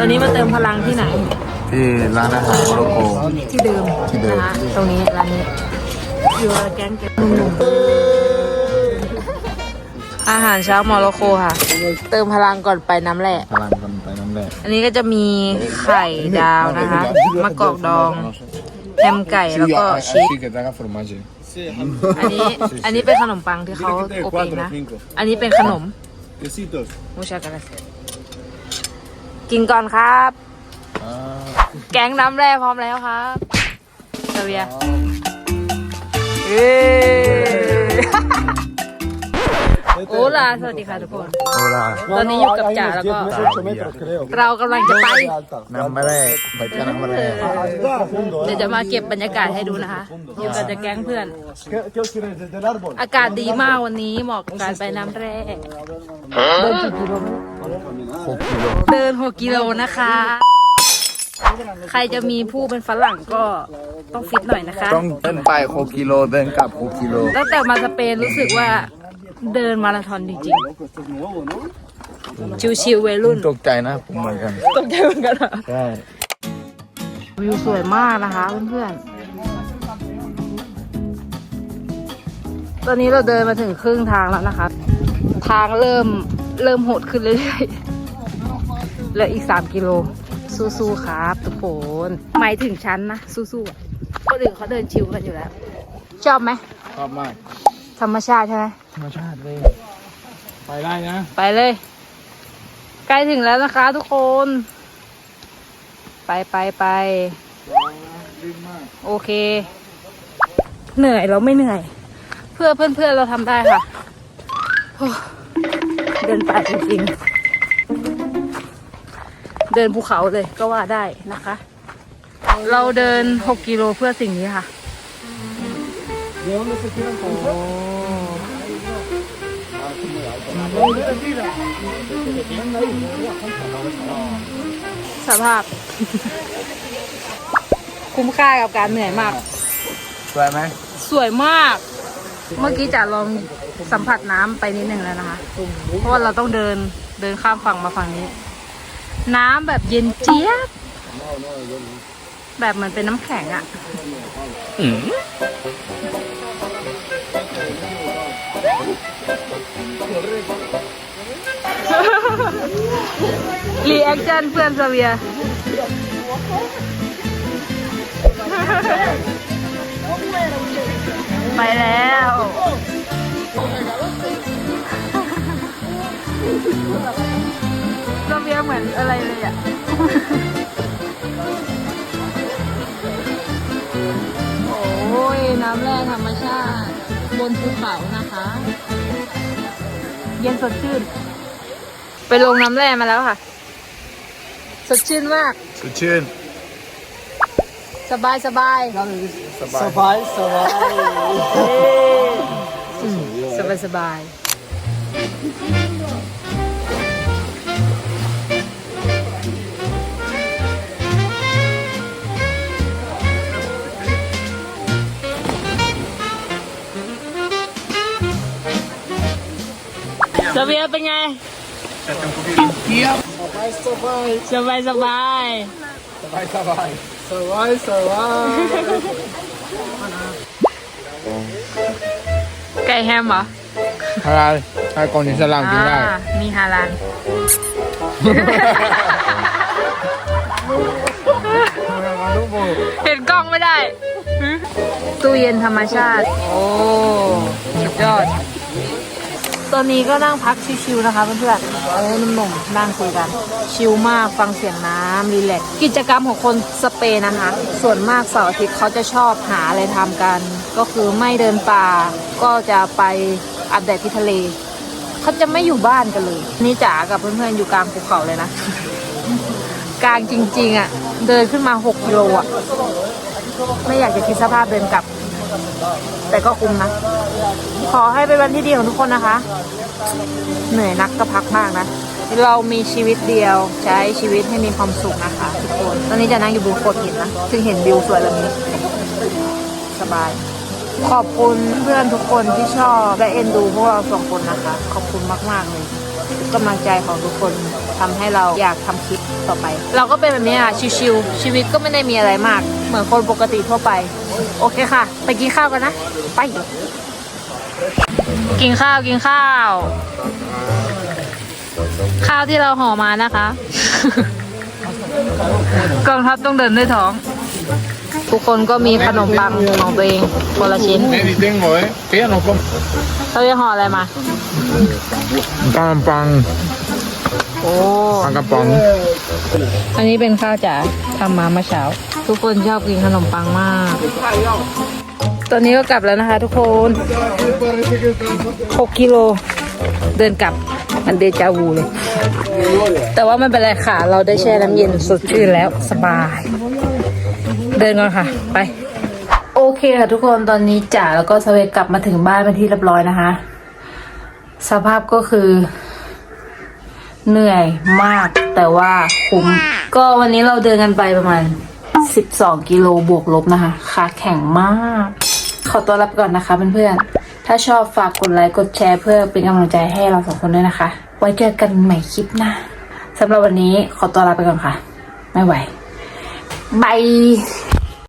ลาสวัสดีค่ะตอนนี้มาเติมพลังที่ไหน ที่ร้านอาหารโมร็อกโก ที่เดิมที่เดิม นะคะตรงนี้ร้านนี้อยู่กับแก๊งแก๊งหนุ่มๆอาหารเช้ามอร็อกโกค่ะ เติมพลังก่อนไปน้ำแหละ พลังกันไปน้ำแร่อันนี้ก็จะมีไข่ดาวนะคะมะกอกดองแฮมไก่แล้วก็ชีส que traga formaggio อันนี้อันนี้เป็นขนมปังที่เขาอบเองนะ อันนี้เป็นขนม Besitos. มูชากาลาเซ กินก่อนครับอ่าแกงน้ำแร่พร้อมแล้วครับเซเวียเอ้ยโอลาสวัสดีค่ะทุกคนโอลาตอนนี้อยู่กับจ๋าแล้วก็8 metros, creo. เรากำลังจะไป น้ำแร่ไปเจอน้ำแร่เดี๋ยวจะมาเก็บบรรยากาศให้ดูนะคะอยู่กับจะแก๊งเพื่อน ¿Qué, qué os quieres desde el árbol? อากาศดีมากวันนี้เหมาะกับการไปน้ำแร่ หกกิโลเดิน 6 กิโลนะคะ ใครจะมีผู้เป็นฝรั่งก็ต้องฟิตหน่อยนะคะ ต้องเดินไปหกกิโลเดินกลับหกกิโลตั้งแต่มาสเปนรู้สึกว่าเดินมาราธอนจริง Loco, esto es nuevo, ¿no? ๆชิวๆวัยรุ่น ตกใจนะผมเหมือนกันตกใจเหมือนกันเหรอใช่วิวสวยมากนะคะเพื่อนๆ ตอนนี้เราเดินมาถึงครึ่งทางแล้วนะคะ ทางเริ่ม เริ่มโหดขึ้นเรื่อยๆเหลืออีก 3 กิโล สู้ๆครับ ทุกคนหมายถึงฉันนะ สู้ๆอะคนอื่นเขาเดินชิวกันอยู่แล้ว ชอบไหม ชอบมาก ธรรมชาติใช่ไหม ธรรมชาติเลย ไปได้นะ ไปเลย ใกล้ถึงแล้วนะคะทุกคน ไปไปไปโอเค เหนื่อยเราไม่เหนื่อย เพื่อเพื่อนๆเราทำได้ค่ะโอ้เดินป่าจริงๆ เดินภูเขาเลยก็ว่าได้นะคะ เราเดิน 6 กิโลเพื่อสิ่งนี้ค่ะ ¿De dónde se quieren comprar? สภาพ คุ้มค่ากับการเหนื่อยมาก สวยไหม สวยมาก เมื่อกี้จะลองสัมผัสน้ำไปนิดหนึ่งแล้วนะคะ เพราะว่าเราต้องเดินเดินข้ามฝั่งมาฝั่งนี้ น้ำแบบเย็นเจี๊ยบ แบบเหมือนเป็นน้ำแข็งอะรีแอคชั่นเพื่อนสเวีย ไปแล้ว เราเบียเหมือนอะไรเลยอะโอ้ยน้ำแร่ธรรมชาติ บนภูเขานะคะ เย็นสดชื่น ไปลงน้ำแร่มาแล้วค่ะ สดชื่นมาก สดชื่น สบายสบายสบาย Sabay, sabay. สบาย สบาย ส เวียเป็นไง Sabay, sabay. สบายสบายสบายสบาย Sabay, sabay. ไก่แฮมเหรออะไรไอ้กองนี้สลามกินได้อ่ามีฮาลานเห็นกล้องไม่ได้ ตู้เย็นธรรมชาติ โอ้สุดยอด ตอนนี้ก็นั่งพักชิวๆนะคะเพื่อนๆเอ้ยหนุ่มๆนั่งคุยกัน ชิลมากฟังเสียงน้ำรีแลกซ์กิจกรรมของคนสเปนนะคะ ส่วนมากเสาร์อาทิตย์เขาจะชอบหาอะไรทำกัน ก็คือไม่เดินป่า ก็จะไปอาบแดดที่ทะเล เขาจะไม่อยู่บ้านกันเลย นี่จ๋ากับเพื่อนๆอยู่กลางภูเขาเลยนะ กลางจริง ๆ อะ เดินขึ้นมา 6กิโลอะ ไม่อยากจะคิดสภาพเดินกลับ แต่ก็คุ้มนะ ขอให้เป็นวันที่ดีของทุกคนนะคะ เหนื่อยนักก็พักมากนะ เรามีชีวิตเดียวใช้ชีวิตให้มีความสุขนะคะทุกคน ตอนนี้จะนั่งอยู่บนโขดหินนะซึ่งเห็นวิวสวยแบบนี้ สบาย ขอบคุณเพื่อนทุกคนที่ชอบและเอ็นดูพวกเราสองคนนะคะ ขอบคุณมาก ๆ เลยกำลังใจของทุกคนทำให้เราอยากทำคลิปต่อไป เราก็เป็นแบบนี้ค่ะชิวๆชีวิตก็ไม่ได้มีอะไรมาก เหมือนคนปกติทั่วไป โอเคค่ะ ไปกินข้าวกันนะ ไป กินข้าวกินข้าว ข้าวที่เราห่อมานะคะกองทัพต้องเดินด้วยท้อง ทุกคนก็มีขนมปังของตัวเองคนละชิ้น Ni tengo, ¿eh? Ella no come. เราจะห่ออะไรมา Pan, pan, โอ้ pan kapong. อันนี้เป็นข้าวจ๋าทำมาเมื่อเช้า ทุกคนชอบกินขนมปังมาก ตอนนี้ก็กลับแล้วนะคะทุกคน6กิโล เดินกลับ มันเดจาวูเลย แต่ว่าไม่เป็นไรค่ะ เราได้แช่น้ำเย็นสดชื่นแล้วสบาย เดินก่อนค่ะ ไป โอเคค่ะทุกคนตอนนี้จ๋าแล้วก็สเวกกลับมาถึงบ้านเป็นที่เรียบร้อยนะคะ สภาพก็คือ เหนื่อยมากแต่ว่าคุ้ม ก็วันนี้เราเดินกันไปประมาณ 12 กิโลบวกลบนะคะ ขาแข็งมาก ขอตัวรับก่อนนะคะเพื่อนๆ ถ้าชอบฝากกดไลค์กดแชร์เพื่อเป็นกำลังใจให้เราสองคนด้วยนะคะ ไว้เจอกันใหม่คลิปหน้าสำหรับวันนี้ขอตัวลาไปก่อนค่ะ ไม่ไหวบาย